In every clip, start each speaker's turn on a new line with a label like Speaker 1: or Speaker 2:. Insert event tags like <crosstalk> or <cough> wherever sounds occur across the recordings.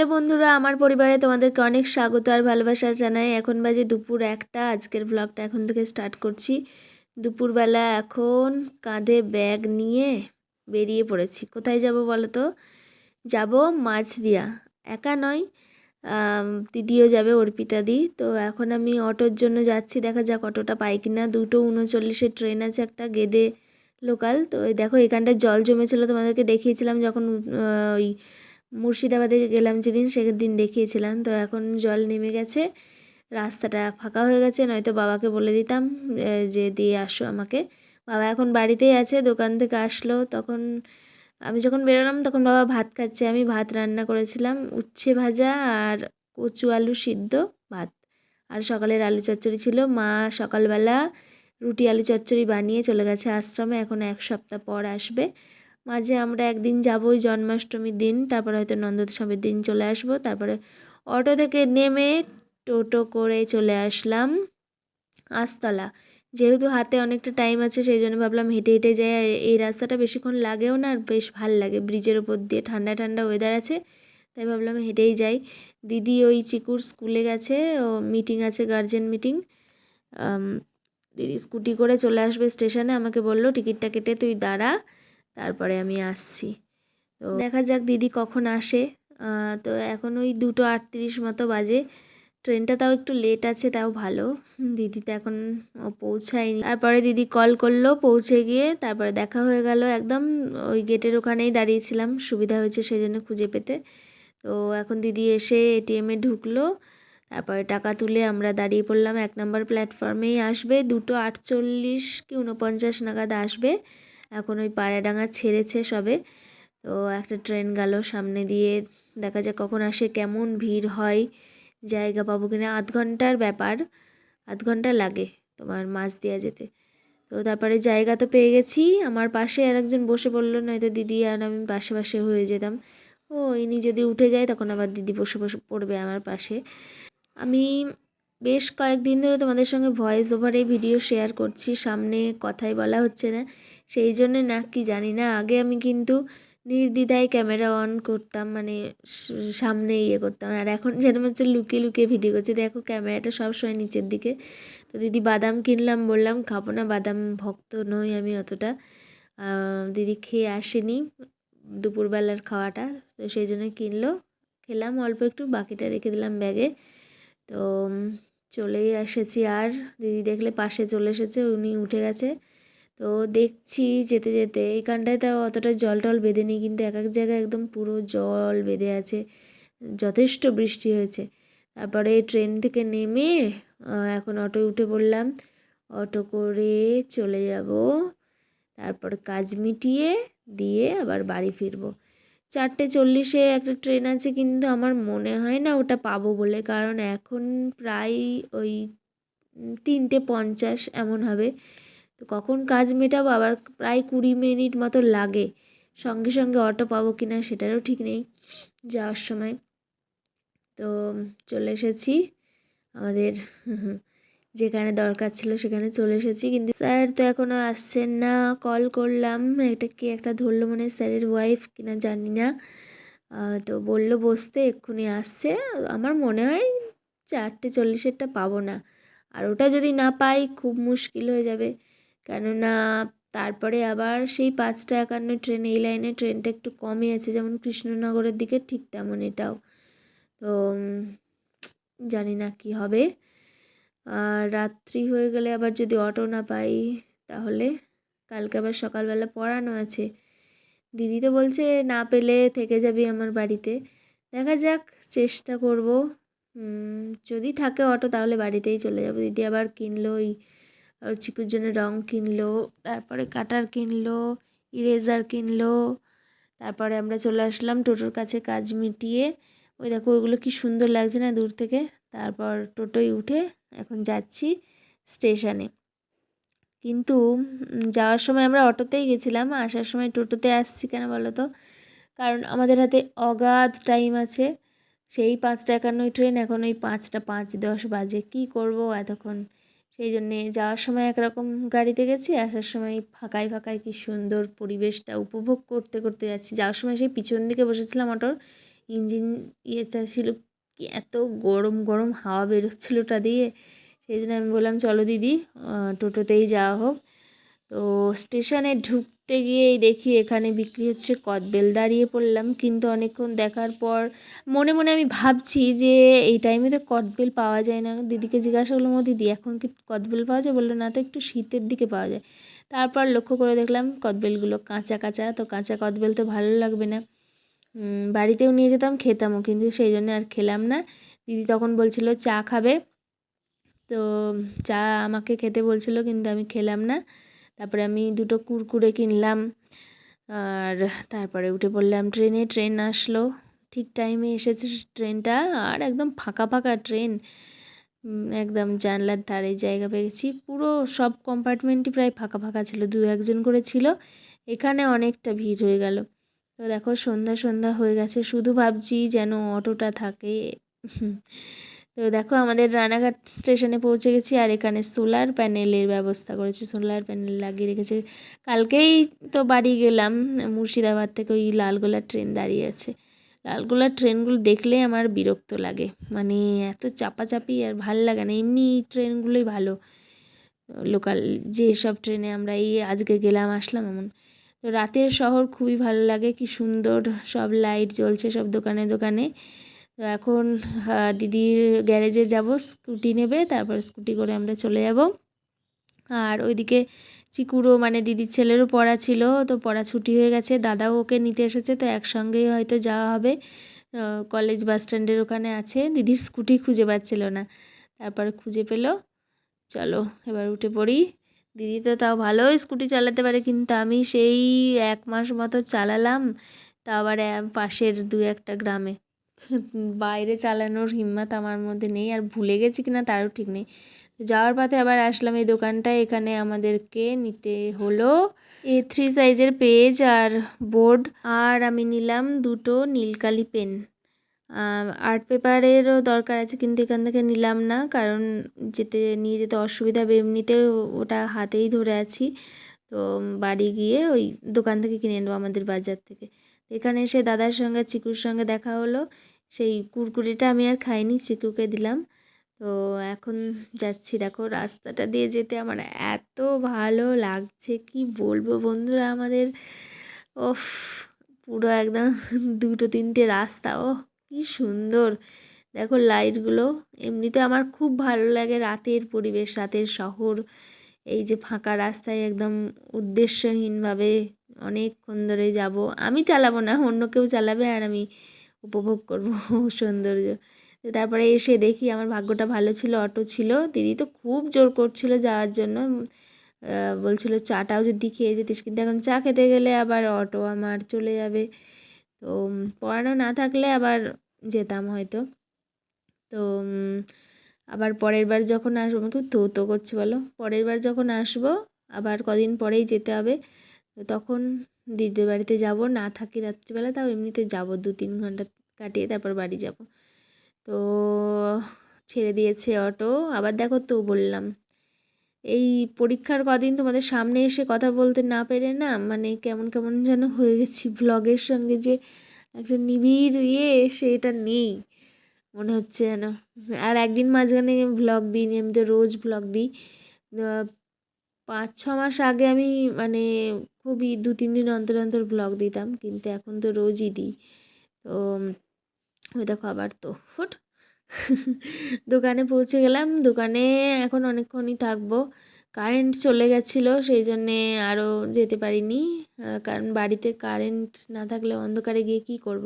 Speaker 1: Hello বন্ধুরা, আমার পরিবারে তোমাদেরকে অনেক স্বাগত আর ভালোবাসা জানাই। এখন বাজে দুপুর একটা, আজকের ব্লগটা এখন থেকে স্টার্ট করছি। দুপুরবেলা এখন কাঁধে ব্যাগ নিয়ে বেরিয়ে পড়েছি। কোথায় যাব বলো তো যাব মাছ দিয়া একা নয় দিদিও যাবে অর্পিতা দি। তো এখন আমি অটোর জন্য যাচ্ছি, দেখা যাক অটোটা পাই কিনা। দুটো উনচল্লিশের ট্রেন আছে একটা গেদে লোকাল তো দেখো, এখানটায় জল জমেছিল। তোমাদেরকে দেখিয়েছিলাম যখন ওই মুর্শিদাবাদে গেলাম যেদিন, সেদিন দেখিয়েছিলাম। তো এখন জল নেমে গেছে, রাস্তাটা ফাঁকা হয়ে গেছে, নয়তো বাবাকে বলে দিতাম যে দিয়ে আসো আমাকে। বাবা এখন বাড়িতেই আছে, দোকান থেকে আসলো, তখন আমি যখন বেরোলাম, তখন বাবা ভাত খাচ্ছে। আমি ভাত রান্না করেছিলাম, উচ্ছে ভাজা আর কচু আলু সিদ্ধ ভাত। আর সকালের আলু চচ্চড়ি ছিল। মা সকালবেলা রুটি আলু চচ্চড়ি বানিয়ে চলে গেছে আশ্রমে। এখন এক সপ্তাহ পর আসবে। মাঝে আমরা একদিন যাব ওই জন্মাষ্টমীর দিন, তারপরে হয়তো নন্দোৎসবের দিন চলে আসব। তারপরে অটো থেকে নেমে টোটো করে চলে আসলাম আস্তলা। যেহেতু হাতে অনেকটা টাইম আছে, সেই জন্য ভাবলাম হেঁটে হেঁটে যাই। এই রাস্তাটা বেশিক্ষণ লাগেও না, আর বেশ ভালো লাগে। ব্রিজের ওপর দিয়ে ঠান্ডা ঠান্ডা ওয়েদার আছে, তাই ভাবলাম হেঁটেই যাই। দিদি ওই চিকুর স্কুলে গেছে, ও মিটিং আছে গার্জেন মিটিং দিদি স্কুটি করে চলে আসবে স্টেশনে। আমাকে বলল, টিকিটটা কেটে তুই দাঁড়া। তারপরে আমি আসছি। তো দেখা যাক দিদি কখন আসে। তো এখন ওই দুটো আটত্রিশ মতো বাজে। ট্রেনটা তাও একটু লেট আছে, তাও ভালো। দিদি তো এখন পৌঁছায়নি। তারপরে দিদি কল করল, পৌঁছে গিয়ে তারপরে দেখা হয়ে গেল একদম ওই গেটের ওখানেই দাঁড়িয়েছিলাম। সুবিধা হয়েছে সেই জন্য খুঁজে পেতে। তো এখন দিদি এসে এটিএমে ঢুকলো। তারপরে টাকা তুলে আমরা দাঁড়িয়ে পড়লাম। এক নম্বর প্ল্যাটফর্মেই আসবে। দুটো আটচল্লিশ কি উনপঞ্চাশ নাগাদ আসবে। এখন ওই পায়রাডাঙ্গা ছেড়েছে সবে। তো একটা ট্রেন গেল সামনে দিয়ে, দেখা যাক কখন আসে, কেমন ভিড় হয়, জায়গা পাবো কিনা। আধ ঘণ্টার ব্যাপার, আধ ঘণ্টা লাগে তোমার মাছ দেওয়া যেতে। তো তারপরে জায়গা তো পেয়ে গেছি, আমার পাশে আর একজন বসে পড়ল নয়তো দিদি আর আমি পাশে পাশে হয়ে যেতাম। ও, ইনি যদি উঠে যায়, তখন আবার দিদি বসে বসে পড়বে আমার পাশে। আমি বেশ কয়েকদিন ধরে তোমাদের সঙ্গে ভয়েস ওভারে ভিডিও শেয়ার করছি, সামনে কথাই বলা হচ্ছে না। সেই জন্য না, কি জানি না। আগে আমি কিন্তু নির্দ্বিধায় ক্যামেরা অন করতাম মানে সামনে ইয়ে করতাম। আর এখন যেন হচ্ছে লুকিয়ে লুকিয়ে ভিডিও করছি, দেখো ক্যামেরাটা সবসময় নিচের দিকে। তো দিদি বাদাম কিনলাম, বললাম খাব না, বাদাম ভক্ত নই আমি অতটা। দিদি খেয়ে আসেনি দুপুরবেলার খাওয়াটা, তো সেই জন্য কিনলো। খেলাম অল্প একটু, বাকিটা রেখে দিলাম ব্যাগে। তো চলেই এসেছি। আর দিদি দেখলে পাশে চলে এসেছে, উনি উঠে গেছে। তো দেখছি যেতে যেতে এইখানটায় তাও অতটা জল টল বেঁধে নেই, কিন্তু এক এক জায়গায় একদম পুরো জল বেঁধে আছে, যথেষ্ট বৃষ্টি হয়েছে। তারপরে ট্রেন থেকে নেমে এখন অটোয় উঠে পড়লাম। অটো করে চলে যাব, তারপর কাজ মিটিয়ে দিয়ে আবার বাড়ি ফিরবো। চারটে চল্লিশে একটা ট্রেন আছে, কিন্তু আমার মনে হয় না ওটা পাবো বলে, কারণ এখন প্রায় ওই তিনটে পঞ্চাশ এমন হবে। তো কখন কাজ মেটাবো? আবার প্রায় কুড়ি মিনিট মতো লাগে। সঙ্গে সঙ্গে অটো পাবো কি না সেটারও ঠিক নেই যাওয়ার সময়। তো চলে এসেছি আমাদের যেখানে দরকার ছিল সেখানে চলে এসেছি। কিন্তু স্যার তো এখনও আসছেন না, কল করলাম। এটা কি একটা ধরলো মানে স্যারের ওয়াইফ কিনা জানি না। তো বলল বসতে, এক্ষুনি আসছে। আমার মনে হয় চারটে চল্লিশেরটা পাবো না। আর ওটা যদি না পাই খুব মুশকিল হয়ে যাবে। কেননা তারপরে আবার সেই পাঁচটা একান্ন ট্রেন, এই লাইনে ট্রেনটা একটু কমই আছে, যেমন কৃষ্ণনগরের দিকে ঠিক তেমন এটাও তো জানি না কি হবে। আর রাত্রি হয়ে গেলে আবার যদি অটো না পাই, তাহলে কালকে আবার সকালবেলা পড়ানো আছে। দিদি তো বলছে, না পেলে থেকে যাবি আমার বাড়িতে। দেখা যাক, চেষ্টা করব। যদি থাকে অটো, তাহলে বাড়িতেই চলে যাব। দিদি আবার কিনলো ওই ওর চিকুর জন্য রং কিনলো, তারপরে কাটার কিনলো ইরেজার কিনলো, তারপরে আমরা চলে আসলাম টোটোর কাছে কাজ মিটিয়ে। ওই দেখো, ওইগুলো কি সুন্দর লাগছে না দূর থেকে? তারপর টোটোয় উঠে এখন যাচ্ছি স্টেশনে। কিন্তু যাওয়ার সময় আমরা অটোতেই গেছিলাম, আসার সময় টোটোতে আসছি কেন বলো তো? কারণ আমাদের হাতে অগাধ টাইম আছে। সেই পাঁচটা একান্নই ট্রেন, এখন ওই পাঁচটা পাঁচ দশ বাজে। কি করব এতক্ষণ? সেই জন্যে যাওয়ার সময় একরকম গাড়িতে গেছি, আসার সময় ফাঁকায় ফাঁকায় কি সুন্দর পরিবেশটা উপভোগ করতে করতে যাচ্ছি। যাওয়ার সময় সেই পিছন দিকে বসেছিলাম অটোর, ইঞ্জিন ইয়েটা ছিল কি এত গরম গরম হাওয়া বেরোচ্ছিল ওটা দিয়ে, সেই জন্য আমি বললাম, চলো দিদি টোটোতেই যাওয়া হোক। তো স্টেশনে ঢুকতে গিয়েই দেখি এখানে বিক্রি হচ্ছে কদবেল। দাঁড়িয়ে পড়লাম, কিন্তু অনেকক্ষণ দেখার পর মনে মনে আমি ভাবছি যে এই টাইমে তো কদবেল পাওয়া যায় না। দিদিকে জিজ্ঞাসা করলাম, ও দিদি, এখন কি কদবেল পাওয়া যায়? বলল, না তো একটু শীতের দিকে পাওয়া যায়। তারপর লক্ষ্য করে দেখলাম কদবেলগুলো কাঁচা কাঁচা, তো কাঁচা কদবেল তো ভালো লাগবে না। বাড়িতেও নিয়ে যেতাম, খেতামও, কিন্তু সেই জন্য আর খেলাম না। দিদি তখন বলছিল, চা খাবে? তো চা আমাকে খেতে বলছিল, কিন্তু আমি খেলাম না। তারপরে আমি দুটো কুরকুরে কিনলাম, আর তারপরে উঠে পড়লাম ট্রেনে, ট্রেন আসলো। ঠিক টাইমে এসেছে ট্রেনটা, আর একদম ফাঁকা ফাঁকা ট্রেন। একদম জানলার ধারে জায়গা পেয়েছি পুরো সব কম্পার্টমেন্টই প্রায় ফাঁকা ফাঁকা ছিল, দু একজন করে ছিল। এখানে অনেকটা ভিড় হয়ে গেল। তো দেখো সন্ধ্যা সন্ধ্যা হয়ে গেছে, শুধু ভাবছি যেন অটোটা থাকে। তো দেখো আমাদের রানাঘাট স্টেশনে পৌঁছে গেছি আর এখানে সোলার প্যানেলের ব্যবস্থা করেছে। সোলার প্যানেল লাগিয়ে রেখেছে। কালকেই তো বাড়ি গেলাম, মুর্শিদাবাদ থেকে ওই লালগোলার ট্রেন দাঁড়িয়ে আছে। লালগোলার ট্রেনগুলো দেখলে আমার বিরক্ত লাগে। মানে এত চাপাচাপি আর ভালো লাগে না, এমনি ট্রেনগুলোই ভালো। লোকাল যেসব ট্রেনে আমরা এই আজকে গেলাম, আসলাম এমন। তো রাতের শহর খুবই ভালো লাগে, কি সুন্দর সব লাইট জ্বলছে সব দোকানে দোকানে। তো এখন দিদির গ্যারেজে যাব, স্কুটি নেবে, তারপর স্কুটি করে আমরা চলে যাব। আর ওইদিকে চিকুরও মানে দিদির ছেলেরও পড়া ছিল, তো পড়া ছুটি হয়ে গেছে, দাদাও ওকে নিতে এসেছে, তো একসঙ্গেই হয়তো যাওয়া হবে। কলেজ বাস স্ট্যান্ডের ওখানে আছে, দিদির স্কুটি খুঁজে পাচ্ছিল না, তারপরে খুঁজে পেল। চলো, এবার উঠে পড়ি। দিদি তো তাও ভালোই স্কুটি চালাতে পারে, কিন্তু আমি সেই এক মাস মতো চালালাম তা আবার পাশের দু একটা গ্রামে। বাইরে চালানোর হিম্মত আমার মধ্যে নেই আর ভুলে গেছি কিনা তারও ঠিক নেই। যাওয়ার পথে আবার আসলাম এই দোকানটায়, এখানে আমাদেরকে নিতে হলো এ থ্রি সাইজের পেজ আর বোর্ড। আর আমি নিলাম দুটো নীলকালি পেন। আর্ট পেপারেরও দরকার আছে কিন্তু এখান থেকে নিলাম না, কারণ যেতে, নিয়ে যেতে অসুবিধা হবে। এমনিতেও ওটা হাতেই ধরে আছি। তো বাড়ি গিয়ে ওই দোকান থেকে কিনে নেব আমাদের বাজার থেকে। এখানে এসে দাদার সঙ্গে, চিকুর সঙ্গে দেখা হলো। সেই কুরকুরিটা আমি আর খাইনি, চিকুকে দিলাম। তো এখন যাচ্ছি। দেখো, রাস্তাটা দিয়ে যেতে আমার এত ভালো লাগছে। কি বলব বন্ধুরা আমাদের? ওফ, পুরো একদম দুটো তিনটে রাস্তা। ও কি সুন্দর। দেখো লাইটগুলো, এমনিতে আমার খুব ভালো লাগে রাতের পরিবেশ, রাতের শহর। এই যে ফাঁকা রাস্তায় একদম উদ্দেশ্যহীনভাবে অনেকক্ষণ ধরে যাব। আমি চালাবো না, অন্য কেউ চালাবে আর আমি উপভোগ করব <laughs> সৌন্দর্য। তারপরে এসে দেখি আমার ভাগ্যটা ভালো ছিল, অটো ছিল। দিদি তো খুব জোর করছিল যাওয়ার জন্য। বলছিল, চাটাও যদি খেয়ে যেতিস। কিন্তু এখন চা খেতে গেলে আবার অটো আমার চলে যাবে। তো পড়ানো না থাকলে আবার যেতাম হয়তো। তো আবার পরের বার যখন আসব, আমাকে তো তো করছে বলো? পরের বার যখন আসব, আবার কদিন পরেই যেতে হবে। তো তখন দিদির বাড়িতে যাব, না থাকি রাত্রিবেলা, তাও এমনিতে যাব দু তিন ঘণ্টা কাটিয়ে তারপর বাড়ি যাব। তো ছেড়ে দিয়েছে অটো, আবার দেখো তো বললাম, এই পরীক্ষার কদিন তোমাদের সামনে এসে কথা বলতে না পেরে না মানে কেমন কেমন যেন হয়ে গেছি ব্লগের সঙ্গে যে একটা নিবিড় ইয়ে সেটা নেই, মনে হচ্ছে যেন। আর একদিন মাঝখানে ভ্লগ দিই আমি তো রোজ ভ্লগ দিই। পাঁচ ছ মাস আগে আমি মানে খুবই দু, তিন দিন অন্তর অন্তর ব্লগ দিতাম, কিন্তু এখন তো রোজই দিই। তো, ওই দেখো আবার তো ফুট দোকানে পৌঁছে গেলাম, দোকানে এখন অনেকক্ষণই থাকব। কারেন্ট চলে গেছিল, সেই জন্যে আরও যেতে পারিনি। কারণ বাড়িতে কারেন্ট না থাকলে অন্ধকারে গিয়ে কী করব?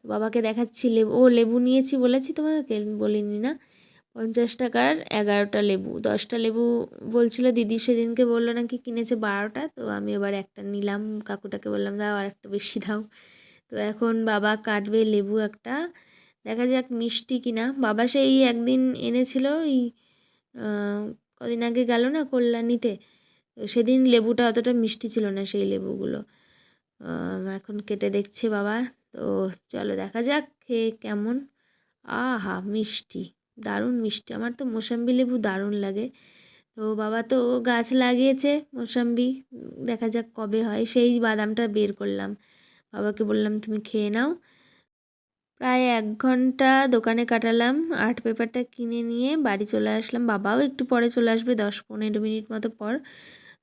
Speaker 1: তো বাবাকে দেখাচ্ছি, লেবু, ও লেবু নিয়েছি বলেছি তোমাকে? বলিনি না। পঞ্চাশ টাকার এগারোটা লেবু। দশটা লেবু বলছিল, দিদি সেদিনকে বলল নাকি কিনেছে বারোটা, তো আমি এবার একটা নিলাম। কাকুটাকে বললাম, দাও আর একটা বেশি দাও। তো এখন বাবা কাটবে লেবু একটা। দেখা যাক মিষ্টি কিনা। বাবা সেই একদিন এনেছিল এই কদিন আগে গেল না কল্যাণীতে। তো সেদিন লেবুটা অতটা মিষ্টি ছিল না সেই লেবুগুলো। এখন কেটে দেখছে বাবা। তো চলো দেখা যাক, খেয়ে কেমন। আহা, মিষ্টি। দারুণ মিষ্টি। আমার তো মোসাম্বি লেবু দারুণ লাগে। তো বাবা তো গাছ লাগিয়েছে মোসাম্বি, দেখা যাক কবে হয়। সেই বাদামটা বের করলাম। বাবাকে বললাম, তুমি খেয়ে নাও। প্রায় এক ঘণ্টা দোকানে কাটালাম, আর্ট পেপারটা কিনে নিয়ে বাড়ি চলে আসলাম। বাবাও একটু পরে চলে আসবে, দশ পনেরো মিনিট মতো পর।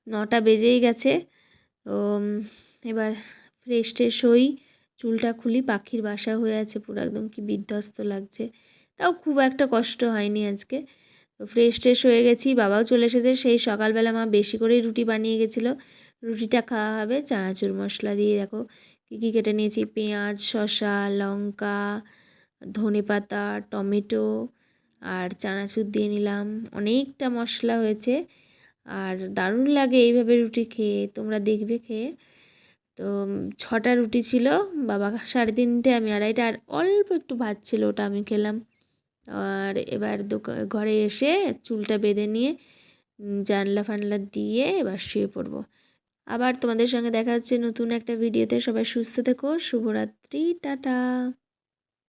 Speaker 1: নটা বেজেই গেছে। তো এবার ফ্রেশ ট্রেশ হই, চুলটা খুলি, পাখির বাসা হয়ে আছে, পুরো একদম কি বিধ্বস্ত লাগছে। তাও খুব একটা কষ্ট হয়নি আজকে। ফ্রেশ ট্রেশ হয়ে গেছি, বাবাও চলে এসেছে, সেই সকালবেলা মা বেশি করেই রুটি বানিয়ে গেছিল। রুটিটা খাওয়া হবে, চানাচুর মশলা দিয়ে দেখো কী কী কেটে নিয়েছি, পেঁয়াজ, শসা, লঙ্কা, ধনে পাতা, টমেটো আর চানাচুর দিয়ে নিলাম। অনেকটা মশলা হয়েছে আর দারুণ লাগে এইভাবে রুটি খেয়ে, তোমরা দেখবে খেয়ে। তো ছটা রুটি ছিল, বাবা সাড়ে তিনটে, আমি আড়াইটা, আর অল্প একটু ভাত ছিল, ওটা আমি খেলাম। আর এবার ঘরে এসে চুলটা বেঁধে নিয়ে জানলা ফানলা দিয়ে এবার শুয়ে পড়ব। আবার তোমাদের সঙ্গে দেখা হচ্ছে নতুন একটা ভিডিওতে। সবাই সুস্থ থেকো, শুভরাত্রি, টাটা।